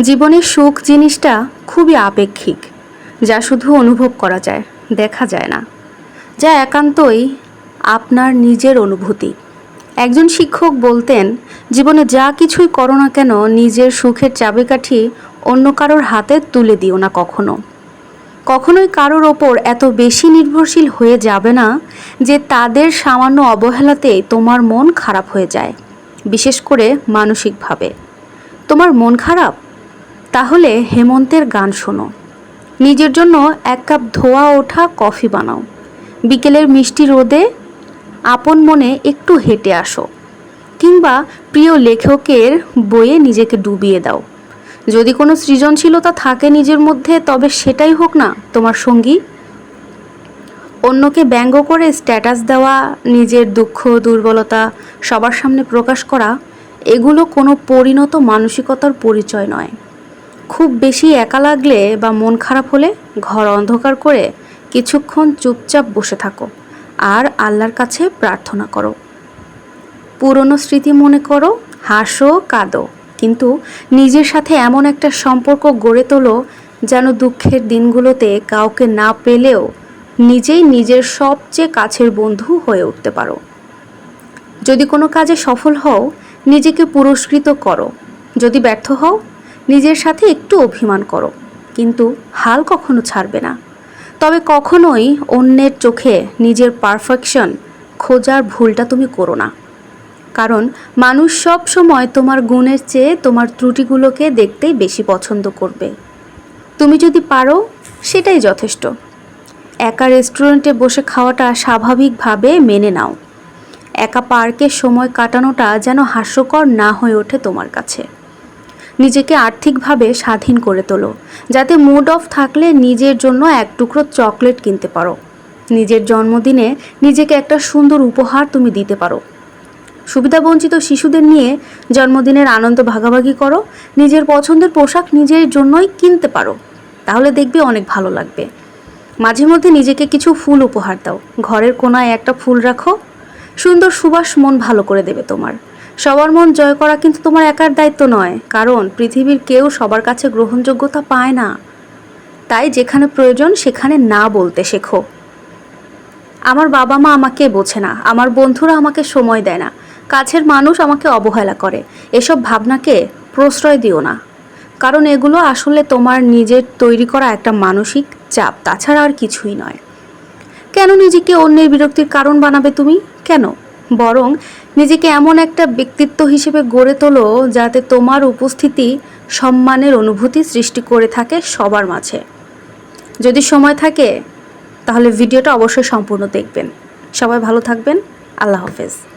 জীবনের সুখ জিনিসটা খুবই আপেক্ষিক, যা শুধু অনুভব করা যায়, দেখা যায় না। যা একান্তই আপনার নিজের অনুভূতি। একজন শিক্ষক বলতেন, জীবনে যা কিছুই করো না কেন, নিজের সুখের চাবিকাঠি অন্য কারোর হাতে তুলে দিও না কখনো। কখনোই কারোর ওপর এত বেশি নির্ভরশীল হয়ে যাবে না যে তাদের সামান্য অবহেলাতে তোমার মন খারাপ হয়ে যায়, বিশেষ করে মানসিকভাবে। তোমার মন খারাপ? তাহলে হেমন্তের গান শোনো। নিজের জন্য এক কাপ ধোয়া ওঠা কফি বানাও। বিকেলের মিষ্টি রোদে আপন মনে একটু হেঁটে আসো। কিংবা প্রিয় লেখকের বইয়ে নিজেকে ডুবিয়ে দাও। যদি কোনো সৃজনশীলতা থাকে নিজের মধ্যে, তবে সেটাই হোক না, তোমার সঙ্গী। অন্যকে ব্যঙ্গ করে স্ট্যাটাস দেওয়া, নিজের দুঃখ, দুর্বলতা সবার সামনে প্রকাশ করা, এগুলো কোনো পরিণত মানসিকতার পরিচয় নয়। খুব বেশি একা লাগলে বা মন খারাপ হলে ঘর অন্ধকার করে কিছুক্ষণ চুপচাপ বসে থাকো আর আল্লাহর কাছে প্রার্থনা করো। পুরনো স্মৃতি মনে করো, হাসো, কাঁদো, কিন্তু নিজের সাথে এমন একটা সম্পর্ক গড়ে তোলো যেন দুঃখের দিনগুলোতে কাউকে না পেলেও নিজেই নিজের সবচেয়ে কাছের বন্ধু হয়ে উঠতে পারো। যদি কোনো কাজে সফল হও, নিজেকে পুরস্কৃত করো। যদি ব্যর্থ হও নিজের সাথে একটু অভিমান করো, কিন্তু হাল কখনো ছাড়বে না। তবে কখনোই অন্যের চোখে নিজের পারফেকশন খোঁজার ভুলটা তুমি করো না। কারণ মানুষ সব সময় তোমার গুণের চেয়ে তোমার ত্রুটিগুলোকে দেখতেই বেশি পছন্দ করবে। তুমি যদি পারো, সেটাই যথেষ্ট। একা রেস্টুরেন্টে বসে খাওয়াটা স্বাভাবিকভাবে মেনে নাও। একা পার্কে সময় কাটানোটা যেন হাস্যকর না হয়ে ওঠে তোমার কাছে। নিজেকে আর্থিকভাবে স্বাধীন করে তোলো। যাতে মুড অফ থাকলে নিজের জন্য এক টুকরো চকলেট কিনতে পারো। নিজের জন্মদিনে নিজেকে একটা সুন্দর উপহার তুমি দিতে পারো। সুবিধাবঞ্চিত শিশুদের নিয়ে জন্মদিনের আনন্দ ভাগাভাগি করো। নিজের পছন্দের পোশাক নিজের জন্যই কিনতে পারো। তাহলে দেখবে অনেক ভালো লাগবে। মাঝে মধ্যে নিজেকে কিছু ফুল উপহার দাও। ঘরের কোনায় একটা ফুল রাখো। সুন্দর সুবাস মন ভালো করে দেবে তোমার। সবার মন জয় করা কিন্তু তোমার একার দায়িত্ব নয়, কারণ পৃথিবীর কেউ সবার কাছে গ্রহণযোগ্যতা পায় না। তাই যেখানে প্রয়োজন, সেখানে না বলতে শেখো। আমার বাবা মা আমাকে বোঝে না, আমার বন্ধুরা আমাকে সময় দেয় না, কাছের মানুষ আমাকে অবহেলা করে। এসব ভাবনাকে প্রশ্রয় দিও না, কারণ এগুলো আসলে তোমার নিজের তৈরি করা একটা মানসিক চাপ, তাছাড়া আর কিছুই নয়। কেন নিজেকে অন্যের বিরক্তির কারণ বানাবে তুমি? কেন? বরং নিজেকে এমন একটা ব্যক্তিত্ব হিসেবে গড়ে তোলো যাতে তোমার উপস্থিতি সম্মানের অনুভূতি সৃষ্টি করে থাকে সবার মাঝে। যদি সময় থাকে, তাহলে ভিডিওটা অবশ্যই সম্পূর্ণ দেখবেন। সবাই ভালো থাকবেন। আল্লাহ হাফেজ।